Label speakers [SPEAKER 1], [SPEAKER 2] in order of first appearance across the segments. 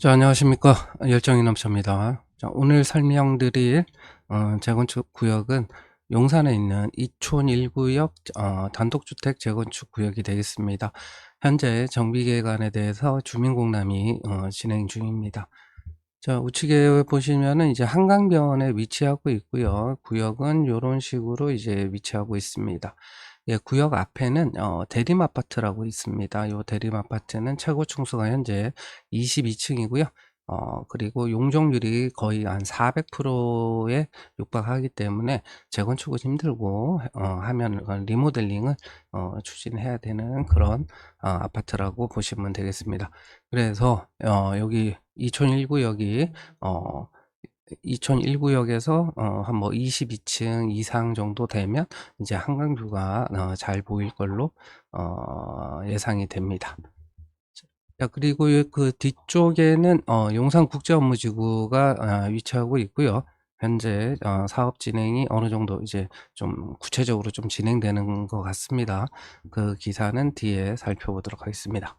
[SPEAKER 1] 자, 안녕하십니까. 열정이 넘쳐입니다. 자, 오늘 설명드릴 어, 재건축 구역은 용산에 있는 이촌 1구역 어, 단독주택 재건축 구역이 되겠습니다. 현재 정비계획안에 대해서 주민공람이 어, 진행 중입니다. 자, 우측에 보시면은 이제 한강변에 위치하고 있고요. 구역은 이런 식으로 이제 위치하고 있습니다. 예, 구역 앞에는 어, 대림 아파트라고 있습니다. 요 대림 아파트는 최고 층수가 현재 22층이고요. 어, 그리고 용적률이 거의 한 400%에 육박하기 때문에 재건축은 힘들고 어, 하면 어, 리모델링을 어, 추진해야 되는 그런 어, 아파트라고 보시면 되겠습니다. 그래서 어, 여기 2001구역이 어, 2001구역에서 어, 한 뭐 22층 이상 정도 되면 이제 한강뷰가 어, 잘 보일 걸로 어, 예상이 됩니다. 자, 그리고 그 뒤쪽에는 어, 용산국제업무지구가 어, 위치하고 있고요. 현재 어, 사업 진행이 어느 정도 이제 좀 구체적으로 좀 진행되는 것 같습니다. 그 기사는 뒤에 살펴보도록 하겠습니다.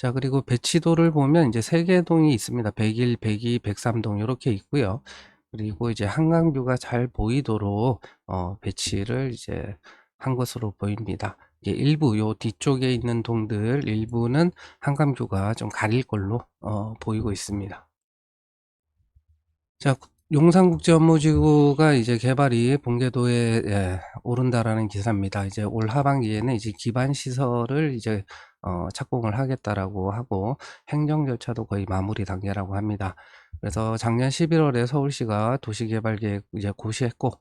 [SPEAKER 1] 자, 그리고 배치도를 보면 이제 세 개 동이 있습니다. 101, 102, 103동 이렇게 있고요. 그리고 이제 한강뷰가 잘 보이도록 어, 배치를 이제 한 것으로 보입니다. 이게 일부 요 뒤쪽에 있는 동들 일부는 한강뷰가 좀 가릴 걸로 어, 보이고 있습니다. 자, 용산국제업무지구가 이제 개발이 본궤도에 예, 오른다라는 기사입니다. 이제 올 하반기에는 이제 기반 시설을 이제 어, 착공을 하겠다라고 하고 행정 절차도 거의 마무리 단계라고 합니다. 그래서 작년 11월에 서울시가 도시개발계획 이제 고시했고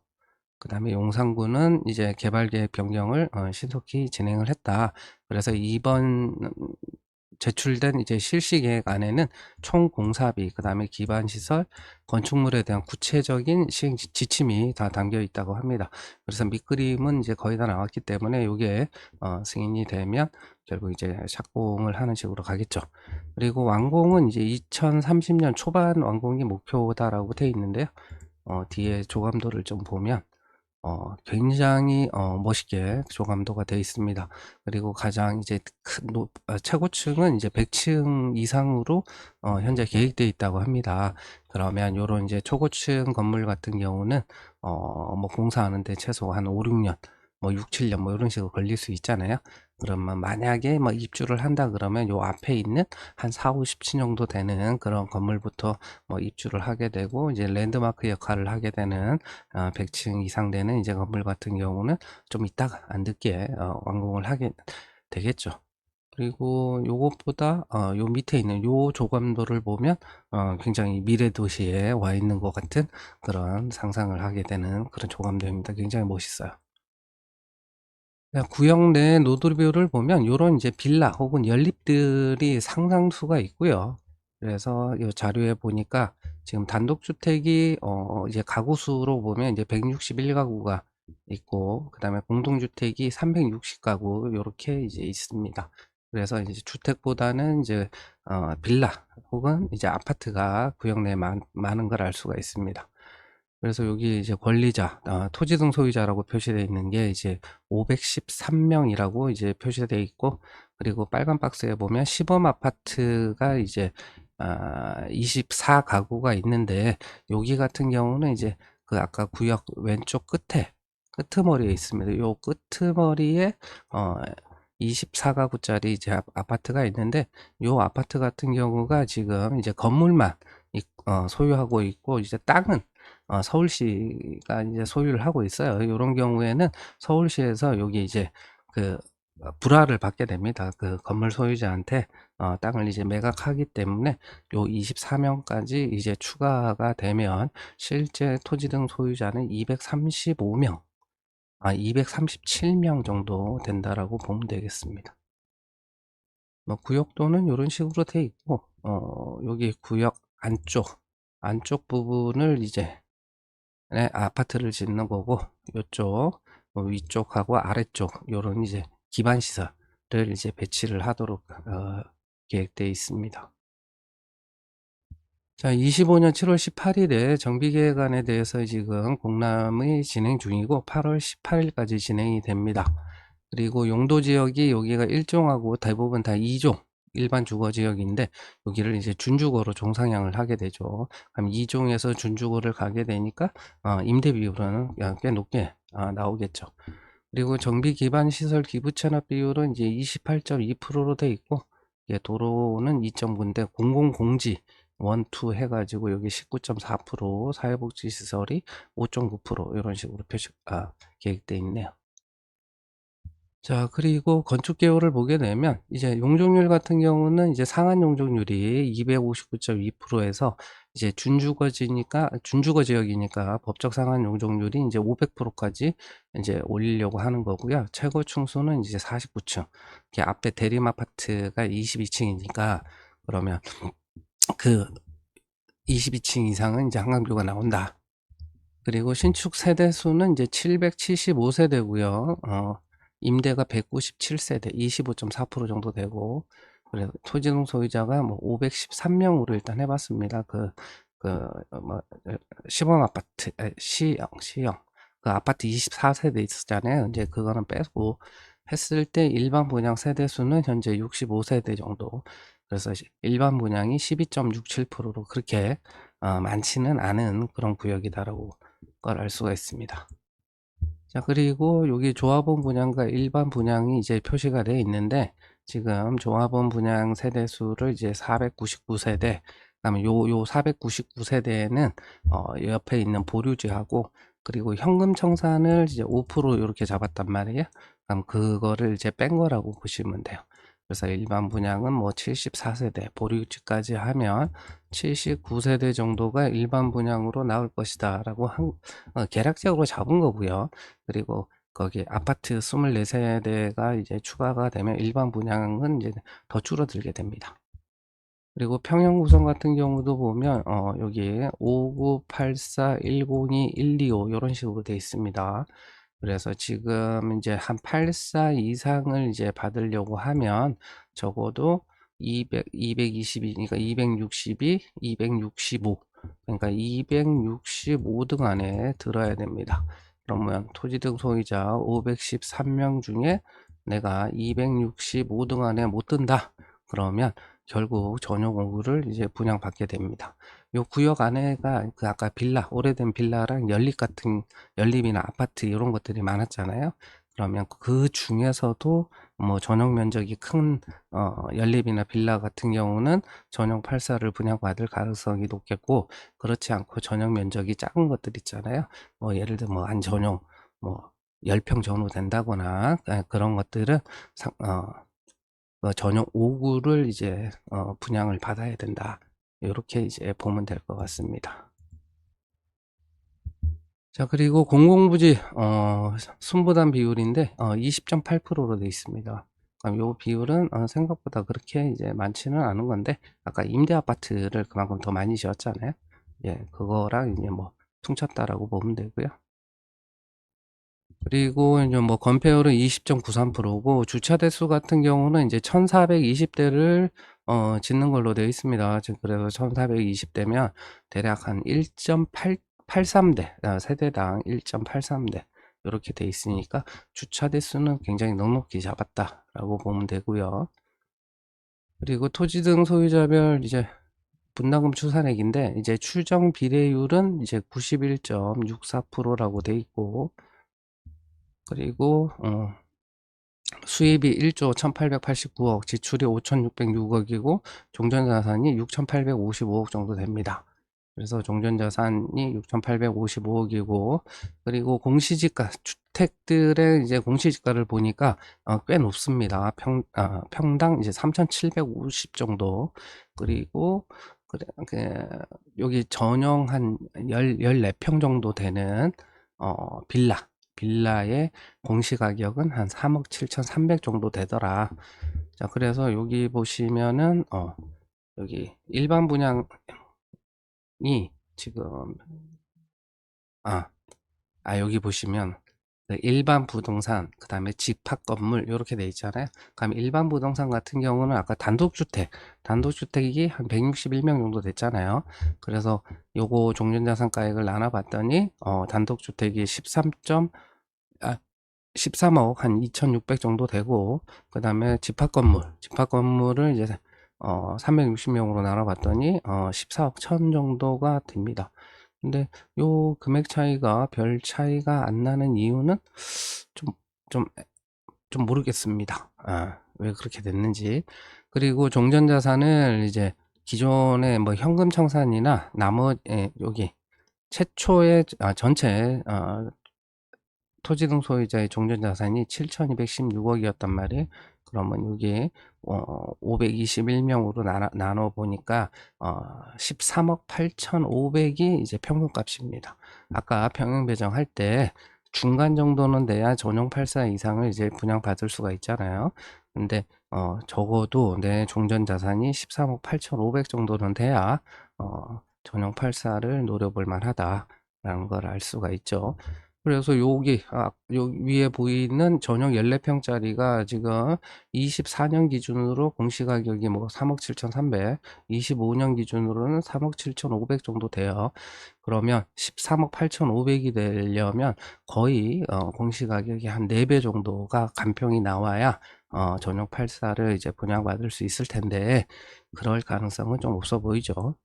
[SPEAKER 1] 그 다음에 용산구는 이제 개발계획 변경을 어, 신속히 진행을 했다. 그래서 이번 제출된 이제 실시 계획 안에는 총 공사비, 그 다음에 기반 시설, 건축물에 대한 구체적인 시행 지- 지침이 다 담겨 있다고 합니다. 그래서 밑그림은 이제 거의 다 나왔기 때문에 이게 어, 승인이 되면 결국 이제 착공을 하는 식으로 가겠죠. 그리고 완공은 이제 2030년 초반 완공이 목표다라고 돼 있는데요. 어, 뒤에 조감도를 좀 보면 어, 굉장히 어, 멋있게 조감도가 되어 있습니다. 그리고 가장 이제 큰 높- 아, 최고층은 이제 100층 이상으로 어, 현재 계획되어 있다고 합니다. 그러면 요런 이제 초고층 건물 같은 경우는 어, 뭐 공사하는데 최소 한 5, 6년, 뭐 6, 7년 뭐 이런 식으로 걸릴 수 있잖아요. 그러면 만약에 뭐 입주를 한다 그러면 요 앞에 있는 한 4, 50층 정도 되는 그런 건물부터 뭐 입주를 하게 되고 이제 랜드마크 역할을 하게 되는 어, 100층 이상 되는 이제 건물 같은 경우는 좀 이따가 안 늦게 어, 완공을 하게 되겠죠. 그리고 요것보다 어, 요 밑에 있는 요 조감도를 보면 어, 굉장히 미래 도시에 와 있는 것 같은 그런 상상을 하게 되는 그런 조감도입니다. 굉장히 멋있어요. 자, 구역 내 노드뷰를 보면 요런 이제 빌라 혹은 연립들이 상당수가 있고요. 그래서 이 자료에 보니까 지금 단독주택이 어 이제 가구 수로 보면 이제 161가구가 있고 그다음에 공동주택이 360가구 요렇게 이제 있습니다. 그래서 이제 주택보다는 이제 어 빌라 혹은 이제 아파트가 구역 내에 많, 많은 걸 알 수가 있습니다. 그래서 여기 이제 권리자, 아, 토지 등 소유자라고 표시되어 있는 게 이제 513명이라고 이제 표시되어 있고, 그리고 빨간 박스에 보면 시범 아파트가 이제 아, 24가구가 있는데, 여기 같은 경우는 이제 그 아까 구역 왼쪽 끝에 끄트머리에 있습니다. 요 끄트머리에 어 24가구짜리 이제 아- 아파트가 있는데, 요 아파트 같은 경우가 지금 이제 건물만 있- 어, 소유하고 있고, 이제 땅은 어, 서울시가 이제 소유를 하고 있어요. 이런 경우에는 서울시에서 여기 이제 그 어, 불화를 받게 됩니다. 그 건물 소유자한테 어, 땅을 이제 매각하기 때문에 요 24명까지 이제 추가가 되면 실제 토지 등 소유자는 235명, 아 237명 정도 된다라고 보면 되겠습니다. 뭐 구역도는 이런 식으로 돼 있고 어, 여기 구역 안쪽 안쪽 부분을 이제 네, 아파트를 짓는 거고 이쪽 뭐 위쪽하고 아래쪽 요런 이제 기반 시설을 이제 배치를 하도록 어, 계획되어 있습니다. 자, 25년 7월 18일에 정비계획안에 대해서 지금 공람이 진행 중이고 8월 18일까지 진행이 됩니다. 그리고 용도 지역이 여기가 1종하고 대부분 다 2종 일반 주거 지역인데 여기를 이제 준주거로 종상향을 하게 되죠. 그럼 2종에서 준주거를 가게 되니까 어, 임대 비율은 야, 꽤 높게 아, 나오겠죠. 그리고 정비 기반 시설 기부 체납 비율은 이제 28.2%로 돼 있고 예, 도로는 2.9인데 공공공지 원투 해가지고 여기 19.4% 사회복지시설이 5.9% 이런 식으로 표시 아, 계획돼 있네요. 자, 그리고 건축 개요를 보게 되면 이제 용적률 같은 경우는 이제 상한 용적률이 259.2%에서 이제 준주거지니까 준주거 지역이니까 법적 상한 용적률이 이제 500%까지 이제 올리려고 하는 거고요. 최고 층수는 이제 49층. 이게 앞에 대림 아파트가 22층이니까 그러면 그 22층 이상은 이제 한강뷰가 나온다. 그리고 신축 세대 수는 이제 775세대고요. 어, 임대가 197세대, 25.4% 정도 되고, 그래서 토지동 소유자가 뭐 513명으로 일단 해봤습니다. 그, 그, 어, 뭐, 어, 시범 아파트, 에, 시형, 시형. 그 아파트 24세대 있었잖아요. 이제 그거는 빼고 했을 때 일반 분양 세대 수는 현재 65세대 정도. 그래서 시- 일반 분양이 12.67%로 그렇게 어, 많지는 않은 그런 구역이다라고 걸 알 수가 있습니다. 자, 그리고 여기 조합원 분양과 일반 분양이 이제 표시가 되어 있는데, 지금 조합원 분양 세대 수를 이제 499세대, 그다음에 요, 요 499세대에는, 어, 옆에 있는 보류지하고, 그리고 현금 청산을 이제 5% 이렇게 잡았단 말이에요. 그럼 그거를 이제 뺀 거라고 보시면 돼요. 그래서 일반 분양은 뭐 74세대, 보류지까지 하면 79세대 정도가 일반 분양으로 나올 것이다 라고 한, 어, 계략적으로 잡은 거고요. 그리고 거기 아파트 24세대가 이제 추가가 되면 일반 분양은 이제 더 줄어들게 됩니다. 그리고 평형 구성 같은 경우도 보면 어, 여기 5984 102 125 이런 식으로 되어 있습니다. 그래서 지금 이제 한 84 이상을 이제 받으려고 하면 적어도 200, 222, 그러니까 262, 265, 그러니까 265등 안에 들어야 됩니다. 그러면 토지등 소유자 513명 중에 내가 265등 안에 못 든다. 그러면 결국 전용 5구를 이제 분양받게 됩니다. 요 구역 안에가 그 아까 빌라, 오래된 빌라랑 연립 같은 연립이나 아파트 이런 것들이 많았잖아요. 그러면 그 중에서도 뭐 전용 면적이 큰 어, 연립이나 빌라 같은 경우는 전용 84를 분양받을 가능성이 높겠고 그렇지 않고 전용 면적이 작은 것들 있잖아요. 뭐 예를 들어 뭐한 전용 뭐 10평 정도 된다거나 아, 그런 것들은 상, 어, 그 전용 5구를 이제 어, 분양을 받아야 된다. 이렇게 이제 보면 될 것 같습니다. 자, 그리고 공공부지, 어, 순부담 비율인데, 어, 20.8%로 되어 있습니다. 요 비율은 어, 생각보다 그렇게 이제 많지는 않은 건데, 아까 임대 아파트를 그만큼 더 많이 지었잖아요. 예, 그거랑 이제 뭐 퉁쳤다라고 보면 되고요. 그리고 이제 뭐 건폐율은 20.93%고 주차 대수 같은 경우는 이제 1420대를 어 짓는 걸로 되어 있습니다. 지금 그래서 1420대면 대략 한 1.83대 아, 세대당 1.83대 이렇게 돼 있으니까 주차 대수는 굉장히 넉넉히 잡았다라고 보면 되고요. 그리고 토지 등 소유자별 이제 분담금 추산액인데 이제 추정 비례율은 이제 91.64%라고 돼 있고 그리고 어, 수입이 1조 1889억, 지출이 5606억이고 종전자산이 6855억 정도 됩니다. 그래서 종전자산이 6855억이고 그리고 공시지가 주택들의 이제 공시지가를 보니까 어, 꽤 높습니다. 평, 아, 평당 이제 3,750 정도 그리고 그래, 그, 여기 전용 한 10, 14평 정도 되는 어, 빌라 빌라의 공시가격은 한 3억 7,300 정도 되더라. 자, 그래서 여기 보시면은, 어, 여기 일반 분양이 지금, 아, 아, 여기 보시면 그 일반 부동산, 그 다음에 집합 건물, 이렇게 돼 있잖아요. 그럼 일반 부동산 같은 경우는 아까 단독주택, 단독주택이 한 161명 정도 됐잖아요. 그래서 요거 종전자산가액을 나눠봤더니, 어, 단독주택이 13. 아, 13억 한 2,600 정도 되고 그 다음에 집합 건물 집합 건물을 이제 어, 360명으로 나눠봤더니 어, 14억 천 정도가 됩니다. 근데 요 금액 차이가 별 차이가 안 나는 이유는 좀, 좀, 좀 모르겠습니다. 아, 왜 그렇게 됐는지. 그리고 종전자산을 이제 기존의 뭐 현금 청산이나 나머지, 예, 여기 최초의 아, 전체 어, 토지 등 소유자의 종전자산이 7,216억이었단 말이에요. 그러면 여기 어, 521명으로 나눠, 보니까 어, 13억 8,500이 이제 평균값입니다. 아까 평형 배정할 때 중간 정도는 돼야 전용 84 이상을 이제 분양받을 수가 있잖아요. 근데 어, 적어도 내 종전 자산이 13억 8,500 정도는 돼야 어, 전용 84를 노려볼 만하다라는 걸 알 수가 있죠. 그래서 여기 아, 요 위에 보이는 전용 14평짜리가 지금 24년 기준으로 공시가격이 뭐 3억 7,300, 25년 기준으로는 3억 7,500 정도 돼요. 그러면 13억 8,500이 되려면 거의 어, 공시가격이 한 4배 정도가 간평이 나와야 어, 전용 84를 이제 분양받을 수 있을 텐데 그럴 가능성은 좀 없어 보이죠.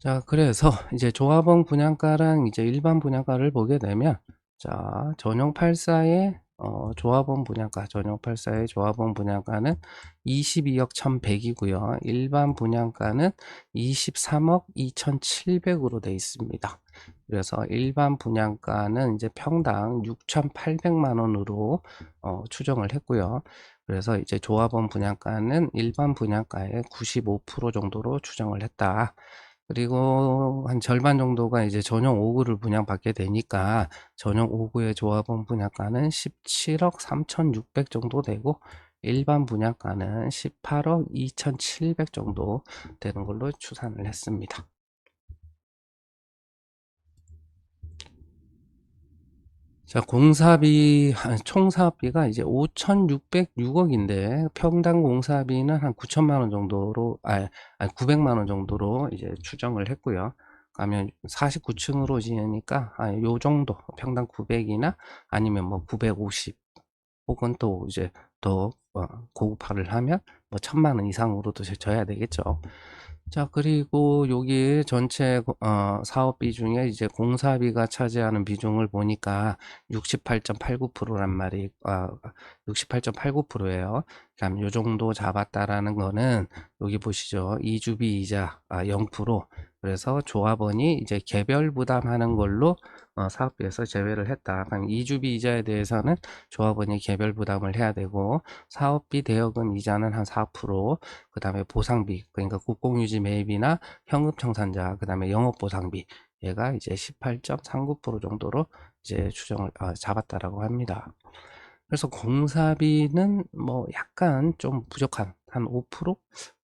[SPEAKER 1] 자, 그래서 이제 조합원 분양가랑 이제 일반 분양가를 보게 되면 자, 전용 84의 어, 조합원 분양가, 전용 84의 조합원 분양가는 22억 1100이고요. 일반 분양가는 23억 2700으로 되어 있습니다. 그래서 일반 분양가는 이제 평당 6,800만 원으로 어, 추정을 했고요. 그래서 이제 조합원 분양가는 일반 분양가의 95% 정도로 추정을 했다. 그리고 한 절반 정도가 이제 전용 5구를 분양받게 되니까 전용 5구의 조합원 분양가는 17억 3,600 정도 되고 일반 분양가는 18억 2,700 정도 되는 걸로 추산을 했습니다. 자, 공사비, 한총 사업비가 이제 5,606억인데, 평당 공사비는 한 9천만 원 정도로, 아, 아니, 900만 원 정도로 이제 추정을 했고요. 가면 49층으로 지으니까, 아, 요 정도, 평당 900이나 아니면 뭐 950, 혹은 또 이제 더 어, 고급화를 하면 뭐 천만 원 이상으로도 져야 되겠죠. 자, 그리고 여기 전체 어, 사업비 중에 이제 공사비가 차지하는 비중을 보니까 68.89%란 말이 아, 68.89%예요. 그럼 요 정도 잡았다라는 거는 여기 보시죠. 이주비 이자 아, 0%. 그래서 조합원이 이제 개별 부담하는 걸로 어, 사업비에서 제외를 했다. 그럼 이주비 이자에 대해서는 조합원이 개별 부담을 해야 되고 사업비 대여금 이자는 한 4%, 그 다음에 보상비, 그러니까 국공유지 매입이나 현금 청산자, 그 다음에 영업보상비, 얘가 이제 18.39% 정도로 이제 추정을 어, 잡았다라고 합니다. 그래서 공사비는 뭐 약간 좀 부족한 한 5%?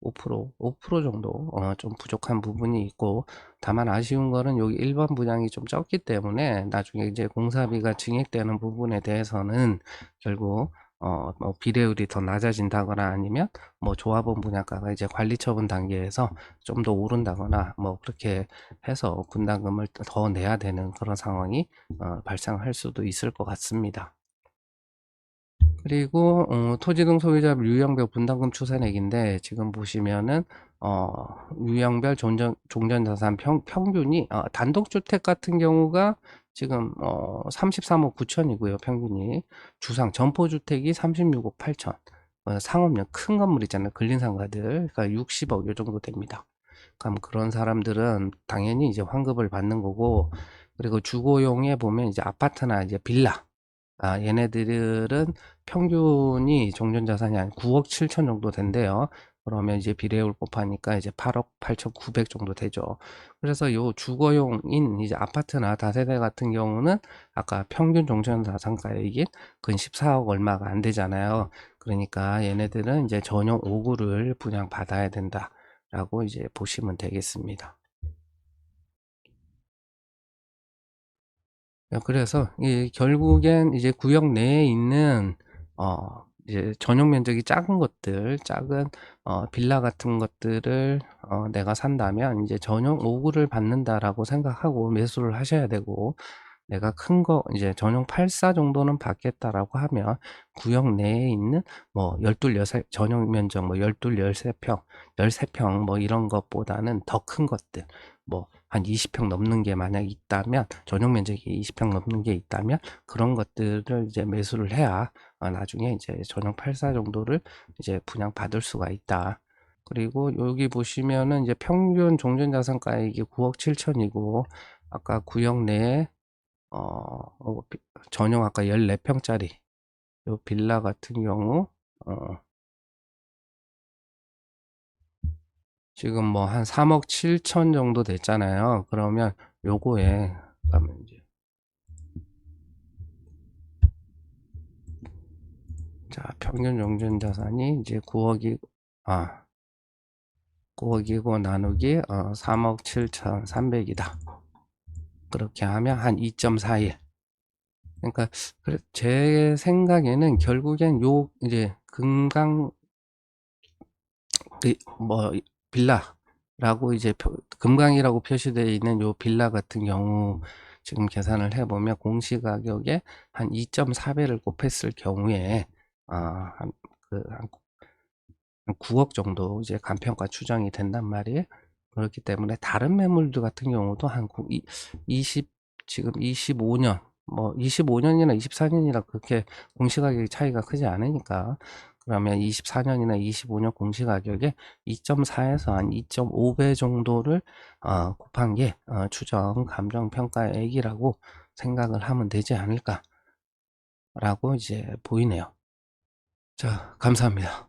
[SPEAKER 1] 5%, 5% 정도 어, 좀 부족한 부분이 있고 다만 아쉬운 거는 여기 일반 분양이 좀 적기 때문에 나중에 이제 공사비가 증액되는 부분에 대해서는 결국 어, 뭐 비례율이 더 낮아진다거나 아니면 뭐 조합원 분양가가 이제 관리 처분 단계에서 좀 더 오른다거나 뭐 그렇게 해서 분담금을 더 내야 되는 그런 상황이 어, 발생할 수도 있을 것 같습니다. 그리고 어, 토지등 소유자 유형별 분담금 추산액인데 지금 보시면은 어, 유형별 종전, 종전자산 평, 평균이 어, 단독주택 같은 경우가 지금 어, 33억 9천이고요 평균이. 주상 점포주택이 36억 8천. 어, 상업용 큰 건물 있잖아요 근린상가들. 그러니까 60억 요 정도 됩니다. 그럼 그런 사람들은 당연히 이제 환급을 받는 거고 그리고 주거용에 보면 이제 아파트나 이제 빌라 아, 얘네들은 평균이 종전 자산이 한 9억 7천 정도 된대요. 그러면 이제 비례율 곱하니까 이제 8억 8,900 정도 되죠. 그래서 요 주거용인 이제 아파트나 다세대 같은 경우는 아까 평균 종전 자산가액이 근 14억 얼마가 안 되잖아요. 그러니까 얘네들은 이제 전용 5구를 분양 받아야 된다라고 이제 보시면 되겠습니다. 그래서 이 결국엔 이제 구역 내에 있는 어 이제 전용 면적이 작은 것들, 작은 어 빌라 같은 것들을 어 내가 산다면 이제 전용 5구를 받는다라고 생각하고 매수를 하셔야 되고 내가 큰 거 이제 전용 84 정도는 받겠다라고 하면 구역 내에 있는 뭐 12, 13 전용 면적 뭐 12, 13평, 13평 뭐 이런 것보다는 더 큰 것들 뭐 한 20평 넘는 게 만약 있다면 전용 면적이 20평 넘는 게 있다면 그런 것들을 이제 매수를 해야 어, 나중에 이제 전용 84 정도를 이제 분양 받을 수가 있다. 그리고 여기 보시면은 이제 평균 종전 자산가액이 9억 7천이고 아까 구역 내에 어, 어, 비- 전용 아까 14평짜리 요 빌라 같은 경우 어, 지금 뭐 한 3억 7천 정도 됐잖아요. 그러면 요거에 잠깐만 이제 자 평균 종전자산이 이제 9억이 아 9억이고 나누기 어, 3억 7천 3백이다. 그렇게 하면 한 2.41. 그러니까 그래- 제 생각에는 결국엔 요 이제 금강 그뭐 빌라라고 이제 표- 금강이라고 표시되어 있는 요 빌라 같은 경우 지금 계산을 해보면 공시가격에 한 2.4배를 곱했을 경우에 아 한 그 한, 한 9억 정도 이제 간평가 추정이 된단 말이에요. 그렇기 때문에 다른 매물들 같은 경우도 한 구- 이- 20 지금 25년 뭐 25년이나 24년이나 그렇게 공시가격이 차이가 크지 않으니까 그러면 24년이나 25년 공시가격에 2.4에서 한 2.5배 정도를 어, 곱한 게 어, 추정 감정평가액이라고 생각을 하면 되지 않을까 라고 이제 보이네요. 자, 감사합니다.